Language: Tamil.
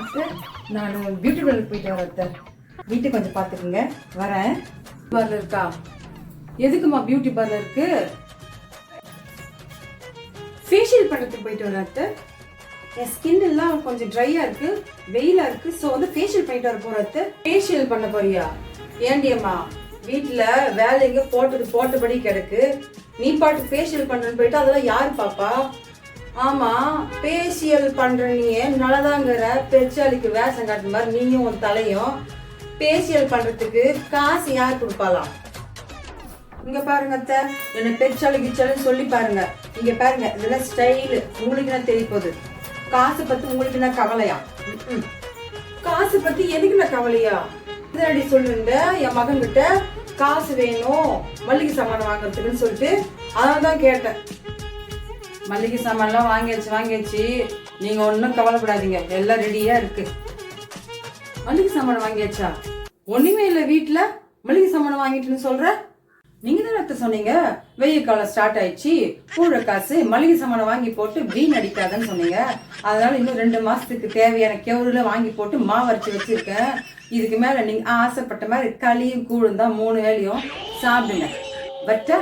அத்தை நான் பியூட்டி பார்லர் போயிட்டு வரேன் அத்தை வீட்டை கொஞ்சம் பார்த்துக்குங்க. வரேன். பார்லர் இருக்கா? எதுக்குமா பியூட்டி பார்லருக்கு ஃபேஷியல் பண்ணுறதுக்கு போயிட்டு வரேன் அத்தை என் ஸ்கின் எல்லாம் கொஞ்சம் ட்ரையாக இருக்கு வெயிலாக இருக்கு. ஸோ வந்து ஃபேஷியல் பண்ணிட்டு வர போற அத்தை ஃபேஷியல் பண்ண போறியா? ஏண்டியம்மா வீட்டில் வேலைங்க போட்டது போட்டபடி கிடக்கு. நீ பாட்டு ஃபேஷியல் பண்ணுன்னு போயிட்டு அதெல்லாம் யார் பாப்பா? ஆமா பேசியல் பண்ற நீ நல்லதாங்கிற பெச்சாலிக்கு வேஷம் காட்டுற மாதிரி நீயும் உன் தலையும். பேசியல் பண்றதுக்கு காசு யார் கொடுப்பாலாம் இங்க பாருங்க அத்தை என்ன பெச்சாலு கிச்சாலும் சொல்லி பாருங்க. இங்க பாருங்க இதெல்லாம் ஸ்டைலு. உங்களுக்கு என்ன தெரிய போகுது? காசு பத்தி உங்களுக்கு என்ன கவலையா? காசு பத்தி எதுக்கு நான் கவலையா? இதனடி சொல்லுங்க என் மகன் கிட்ட காசு வேணும் மல்லிகை சாமான் வாங்குறதுக்குன்னு சொல்லிட்டு அதான் தான் கேட்டேன். மல்லிகை சாமான்லாம் வாங்கியாச்சு வாங்கியாச்சு. நீங்க ஒன்றும் கவலைப்படாதீங்க. எல்லாம் ரெடியா இருக்கு. மளிகை சாமான் வாங்கியாச்சா? ஒண்ணுமே இல்லை வீட்டில் மளிகை சாமான் வாங்கிட்டுன்னு சொல்ற? நீங்க தான் ரத்த சொன்னீங்க? வெயில் காலம் ஸ்டார்ட் ஆயிடுச்சு. கூழ காசு மளிகை சாமானை வாங்கி போட்டு வீண் அடிக்காதன்னு சொன்னீங்க. அதனால இன்னும் ரெண்டு மாசத்துக்கு தேவையான கெவுருல வாங்கி போட்டு மாவு அரைச்சு வச்சிருக்கேன். இதுக்கு மேல நீங்க ஆசைப்பட்ட மாதிரி களியும் கூழும் தான் மூணு வேலையும் சாப்பிடுங்க. பட்டா?